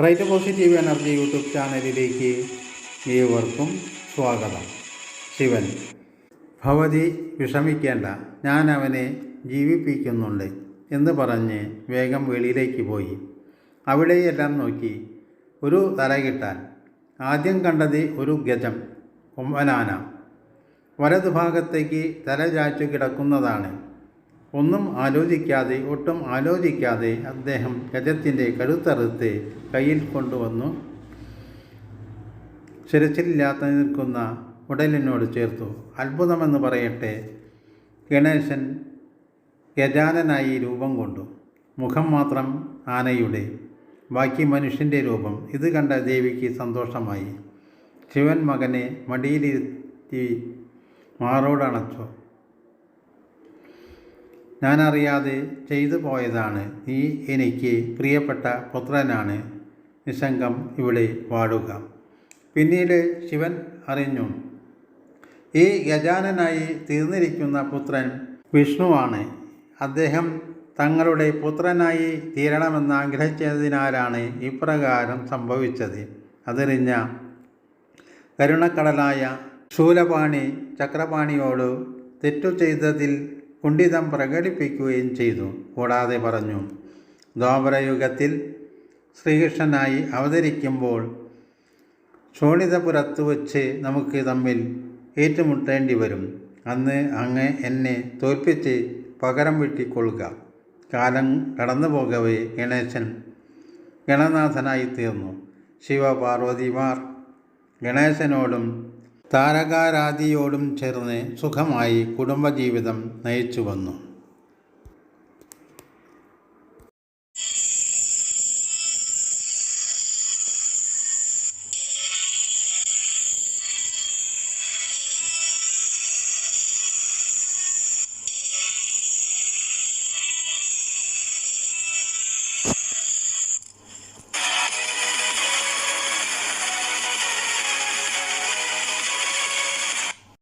Right positive energy YouTube ചാനലിലേക്ക് ഏവർക്കും സ്വാഗതം. ശിവൻ ഭവതി വിഷമിക്കേണ്ട ഞാൻ അവനെ ജീവിപ്പിക്കുന്നുണ്ട് എന്ന് പറഞ്ഞ് വേഗം വെളിയിലേക്ക് പോയി. അവിടെയെല്ലാം നോക്കി ഒരു തലകിട്ടാൻ ആദ്യം കണ്ടത് ഒരു ഗജം കൊമ്പനാന. വലതുഭാഗത്തേക്ക് തല ചാച്ചു കിടക്കുന്നതാണ് ഒന്നും ആലോചിക്കാതെ ഒട്ടും ആലോചിക്കാതെ അദ്ദേഹം ഗജത്തിന്റെ കഴുത്തറുത്ത് കയ്യിൽ കൊണ്ടുവന്നു. ശിരച്ചിലില്ലാത്ത നിൽക്കുന്ന ഉടലിനോട് ചേർത്തു. അത്ഭുതമെന്ന് പറയട്ടെ ഗണേശൻ ഗജാനനായി രൂപം കൊണ്ടു. മുഖം മാത്രം ആനയുടെ ബാക്കി മനുഷ്യന്റെ രൂപം. ഇത് കണ്ട ദേവിക്ക് സന്തോഷമായി. ശിവൻ മകനെ മടിയിലിരുത്തി മാറോടണച്ചു. ഞാനറിയാതെ ചെയ്തു പോയതാണ് നീ എനിക്ക് പ്രിയപ്പെട്ട പുത്രനാണ്. നിശങ്കം ഇവിടെ വാടുക. പിന്നീട് ശിവൻ അറിഞ്ഞു ഈ ഗജാനനായി തീർന്നിരിക്കുന്ന പുത്രൻ വിഷ്ണുവാണ്. അദ്ദേഹം തങ്ങളുടെ പുത്രനായി തീരണമെന്ന് ആഗ്രഹിച്ചതിനാലാണ് ഇപ്രകാരം സംഭവിച്ചത് അതറിഞ്ഞ കരുണക്കടലായ ശൂലപാണി ചക്രപാണിയോട് തെറ്റു ചെയ്തതിൽ കുണ്ഠിതം പ്രകടിപ്പിക്കുകയും ചെയ്തു. കൂടാതെ പറഞ്ഞു ദ്വാപരയുഗത്തിൽ ശ്രീകൃഷ്ണനായി അവതരിക്കുമ്പോൾ ശോണിതപുരത്ത് വച്ച് നമുക്ക് തമ്മിൽ ഏറ്റുമുട്ടേണ്ടി വരും. അന്ന് അങ്ങ് എന്നെ തോൽപ്പിച്ച് പകരം വെട്ടിക്കൊള്ളുക. കാലം കടന്നു പോകവേ ഗണേശൻ ഗണനാഥനായി തീർന്നു. ശിവപാർവതിമാർ ഗണേശനോടും താരകാരാധിയോടും ചേർന്ന് സുഖമായി കുടുംബജീവിതം നയിച്ചു വന്നു